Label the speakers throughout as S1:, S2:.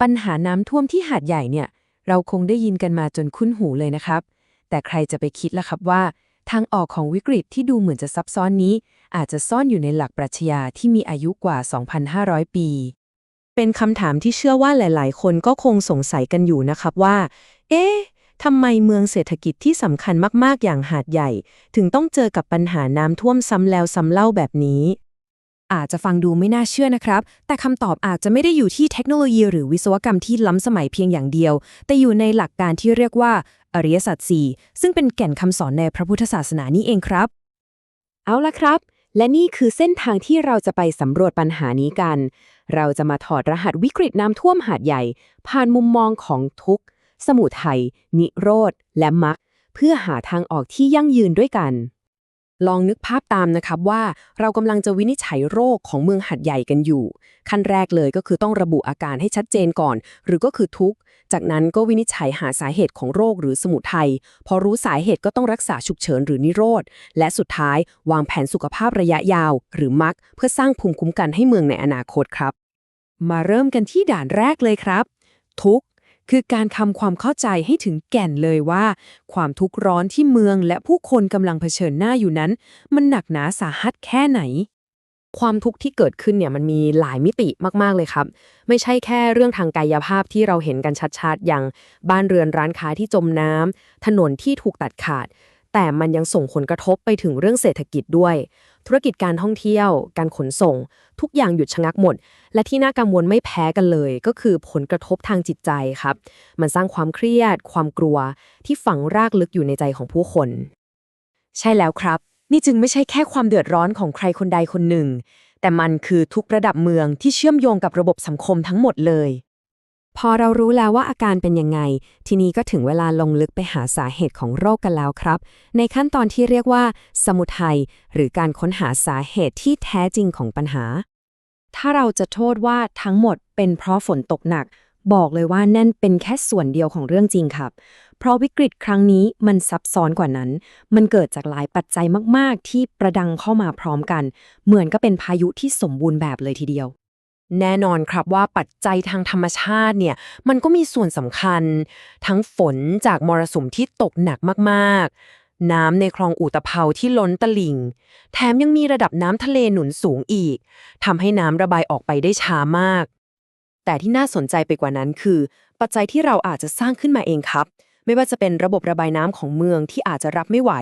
S1: ปัญหาน้ำท่วมที่หาดใหญ่เนี่ย เราคงได้ยินกันมาจนคุ้นหูเลยนะครับ แต่ใครจะไปคิดล่ะครับว่า ทางออกของวิกฤตที่ดูเหมือนจะซับซ้อนนี้ อาจจะซ่อนอยู่ในหลักปรัชญาที่มีอายุกว่า 2,500 ปี
S2: เป็นคำถามที่เชื่อว่าหลาย ๆ คนก็คงสงสัยกันอยู่นะครับว่า เอ๊ะทำไมเมืองเศรษฐกิจที่สำคัญมาก ๆ อย่างหาดใหญ่ ถึงต้องเจอกับปัญหาน้ำท่วมซ้ำแล้วซ้ำเล่าแบบนี้
S3: อาจจะฟังดูไม่น่าเชื่อนะครับ แต่คำตอบอาจจะไม่ได้อยู่ที่เทคโนโลยีหรือวิศวกรรมที่ล้ำสมัยเพียงอย่างเดียว แต่อยู่ในหลักการที่เรียกว่า อริยสัจสี่ซึ่งเป็นแก่นคำสอนในพระพุทธศาสนานี่เองครับ
S1: เอาละครับ และนี่คือเส้นทางที่เราจะไปสำรวจปัญหานี้กัน เราจะมาถอดรหัสวิกฤตน้ำท่วมหาดใหญ่ ผ่านมุมมองของทุกข์สมุทัยนิโรธและมรรคเพื่อหาทางออกที่ยั่งยืนด้วยกัน ลองนึกภาพตามนะครับว่าเรากำลังจะวินิจฉัยโรคของเมืองหัดใหญ่กันอยู่ ขั้นแรกเลยก็คือต้องระบุอาการให้ชัดเจนก่อน หรือก็คือทุกข์ จากนั้นก็วินิจฉัยหาสาเหตุของโรคหรือสมุทัยพอรู้สาเหตุก็ต้องรักษาฉุกเฉินหรือนิโรธ และสุดท้ายวางแผนสุขภาพระยะยาว หรือมักเพื่อสร้างภูมิคุ้มกันให้เมืองในอนาคตครับ มาเริ่มกันที่ด่านแรกเลยครับ ทุกข์ คือการทำความเข้าใจให้ถึงแก่นเลยว่า ความทุกข์ร้อนที่เมืองและผู้คนกำลังเผชิญหน้าอยู่นั้น มันหนักหนาสาหัสแค่ไหน ความทุกข์ที่เกิดขึ้นเนี่ยมันมีหลายมิติมากๆเลยครับ ไม่ใช่แค่เรื่องทางกายภาพที่เราเห็นกันชัดๆ อย่างบ้านเรือนร้านค้าที่จมน้ำถนนที่ถูกตัดขาด แต่มันยังส่งผลกระทบไปถึงเรื่องเศรษฐกิจด้วย ธุรกิจการท่องเที่ยว การขนส่ง ทุกอย่างหยุดชะงักหมด และที่น่ากังวลไม่แพ้กันเลย ก็คือผลกระทบทางจิตใจครับ มันสร้างความเครียด ความกลัว ที่ฝังรากลึกอยู่ในใจของผู้คน ใช่แล้วครับ นี่จึงไม่ใช่แค่ความเดือดร้อนของใครคนใดคนหนึ่ง แต่มันคือทุกระดับเมืองที่เชื่อมโยงกับระบบสังคมทั้งหมดเลย พอเรารู้แล้วว่าอาการเป็นยังไง ทีนี้ก็ถึงเวลาลงลึกไปหาสาเหตุของโรคกันแล้วครับ ในขั้นตอนที่เรียกว่า สมุทัยหรือการค้นหาสาเหตุที่แท้จริงของปัญหา ถ้าเราจะโทษว่าทั้งหมดเป็นเพราะฝนตกหนัก บอกเลยว่านั่นเป็นแค่ส่วนเดียวของเรื่องจริงครับ เพราะวิกฤตครั้งนี้มันซับซ้อนกว่านั้น มันเกิดจากหลายปัจจัยมาก ๆ ที่ประดังเข้ามาพร้อมกัน เหมือนก็เป็นพายุที่สมบูรณ์แบบเลยทีเดียว แน่นอนครับว่าปัจจัยทางธรรมชาติเนี่ยมันก็มีส่วนสำคัญ ทั้งฝนจากมรสุมที่ตกหนักมากๆ น้ำในคลองอู่ตะเภาที่ล้นตลิ่ง แถมยังมีระดับน้ำทะเลหนุนสูงอีกทำให้น้ำระบายออกไปได้ช้ามาก แต่ที่น่าสนใจไปกว่านั้นคือ ปัจจัยที่เราอาจจะสร้างขึ้นมาเองครับ ไม่ว่าจะเป็นระบบระบายน้ำของเมืองที่อาจจะรับไม่ไหว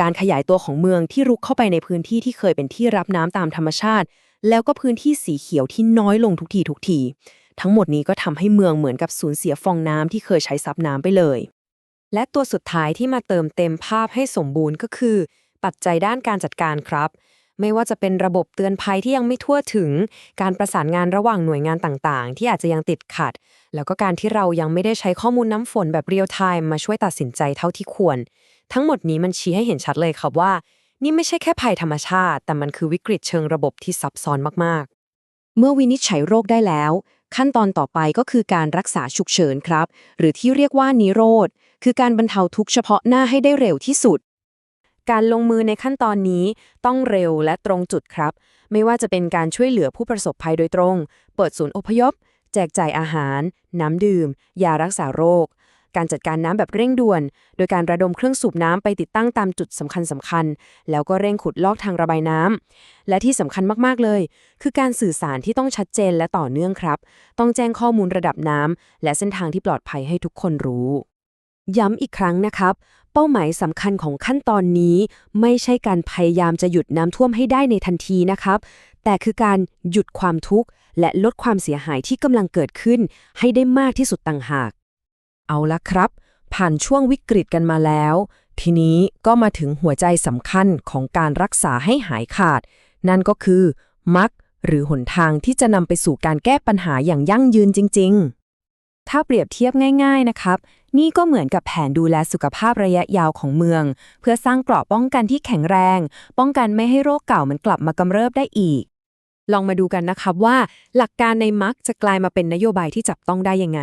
S1: การขยายตัวของเมืองที่รุกเข้าไปในพื้นที่ที่เคยเป็นที่รับน้ำตามธรรมชาติ แล้วก็พื้นที่สีเขียวที่น้อยลงทุกทีทุกที ทั้งหมดนี้ก็ทำให้เมืองเหมือนกับสูญเสียฟองน้ำที่เคยใช้ซับน้ำไปเลย และตัวสุดท้ายที่มาเติมเต็มภาพให้สมบูรณ์ก็คือ ปัจจัยด้านการจัดการครับ ไม่ว่าจะเป็นระบบเตือนภัยที่ยังไม่ทั่วถึง การประสานงานระหว่างหน่วยงานต่างๆ ที่อาจจะยังติดขัด แล้วก็การที่เรายังไม่ได้ใช้ข้อมูลน้ำฝนแบบเรียลไทม์มาช่วยตัดสินใจเท่าที่ควร ทั้งหมดนี้มันชี้ให้เห็นชัดเลยครับว่า นี่ไม่ใช่แค่ภัยธรรมชาติ แต่มันคือวิกฤตเชิงระบบที่ซับซ้อนมากๆ เมื่อวินิจฉัยโรคได้แล้ว ขั้นตอนต่อไปก็คือการรักษาฉุกเฉินครับ หรือที่เรียกว่านิโรธ คือการบรรเทาทุกข์เฉพาะหน้าให้ได้เร็วที่สุด การลงมือในขั้นตอนนี้ต้องเร็วและตรงจุดครับ ไม่ว่าจะเป็นการช่วยเหลือผู้ประสบภัยโดยตรง เปิดศูนย์อพยพ แจกจ่ายอาหาร น้ำดื่ม ยารักษาโรค การจัดการน้ำแบบเร่งด่วน โดยการระดมเครื่องสูบน้ำไปติดตั้งตามจุดสำคัญสำคัญ แล้วก็เร่งขุดลอกทางระบายน้ำ และที่สำคัญมาก ๆ เลย คือการสื่อสารที่ต้องชัดเจนและต่อเนื่องครับ ต้องแจ้งข้อมูลระดับน้ำและเส้นทางที่ปลอดภัยให้ทุกคนรู้ ย้ำอีกครั้งนะครับ เป้าหมายสำคัญของขั้นตอนนี้ ไม่ใช่การพยายามจะหยุดน้ำท่วมให้ได้ในทันทีนะครับแต่คือการหยุดความทุกข์ และลดความเสียหายที่กำลังเกิดขึ้น ให้ได้มากที่สุดต่างหาก เอาละครับ ผ่านช่วงวิกฤตกันมาแล้ว ทีนี้ก็มาถึงหัวใจสำคัญของการรักษาให้หายขาด นั่นก็คือมักหรือหนทางที่จะนำไปสู่การแก้ปัญหาอย่างยั่งยืนจริง ๆ ถ้าเปรียบเทียบง่าย ๆ นะครับ นี่ก็เหมือนกับแผนดูแลสุขภาพระยะยาวของเมือง เพื่อสร้างเกราะป้องกันที่แข็งแรง ป้องกันไม่ให้โรคเก่ามันกลับมากำเริบได้อีก
S3: ลองมาดูกันนะครับว่า หลักการในมักจะกลายมาเป็นนโยบายที่จับต้องได้ยังไง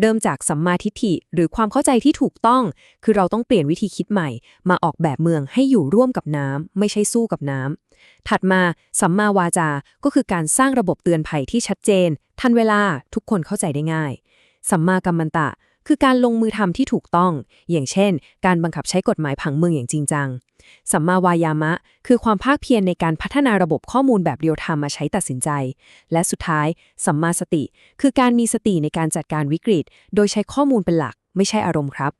S3: เริ่มจากสัมมาทิฏฐิหรือความเข้าใจที่ถูกต้อง คือเราต้องเปลี่ยนวิธีคิดใหม่ มาออกแบบเมืองให้อยู่ร่วมกับน้ำไม่ใช่สู้กับน้ำถัดมาสัมมาวาจา ก็คือการสร้างระบบเตือนภัยที่ชัดเจน ทันเวลาทุกคนเข้าใจได้ง่าย สัมมากัมมันตะ คือการลงมือทำที่ถูกต้อง อย่างเช่น การบังคับใช้กฎหมายผังเมืองอย่างจริงจัง สัมมาวายามะ คือความภาคเพียรในการพัฒนาระบบข้อมูลแบบเรียลไทม์มาใช้ตัดสินใจ และสุดท้าย สัมมาสติ คือการมีสติในการจัดการวิกฤต โดยใช้ข้อมูลเป็นหลัก ไม่ใช่อารมณ์ครับ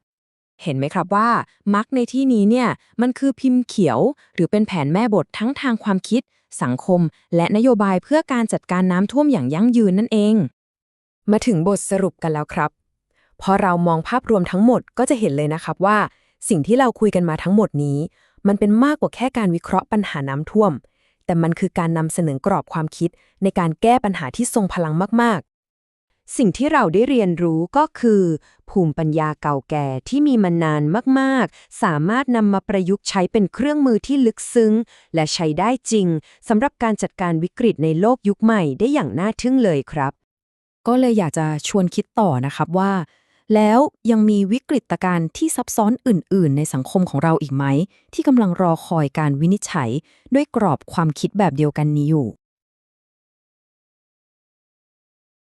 S2: เห็นไหมครับว่ามักในที่นี้เนี่ยมันคือพิมพ์เขียว หรือเป็นแผนแม่บททั้งทางความคิด สังคม และนโยบายเพื่อการจัดการน้ำท่วมอย่างยั่งยืนนั่นเอง
S1: มาถึงบทสรุปกันแล้วครับ พอเรามองภาพรวมทั้งหมดก็จะเห็นเลยนะครับว่า สิ่งที่เราคุยกันมาทั้งหมดนี้ มันเป็นมากกว่าแค่การวิเคราะห์ปัญหาน้ำท่วม แต่มันคือการนำเสนอกรอบความคิด ในการแก้ปัญหาที่ทรงพลังมากๆ สิ่งที่เราได้เรียนรู้ก็คือ ภูมิปัญญาเก่าแก่ที่มีมานานมากๆ สามารถนำมาประยุกต์ใช้เป็นเครื่องมือที่ลึกซึ้ง และใช้ได้จริงสำหรับการจัดการวิกฤตในโลกยุคใหม่ได้อย่างน่าทึ่งเลยครับ
S3: ก็เลยอยากจะชวนคิดต่อนะครับว่า แล้วยังมีวิกฤตการณ์ที่ซับซ้อนอื่น ๆ ในสังคมของเราอีกไหม ที่กำลังรอคอยการวินิจฉัย ด้วยกรอบความคิดแบบเดียวกันนี้อยู่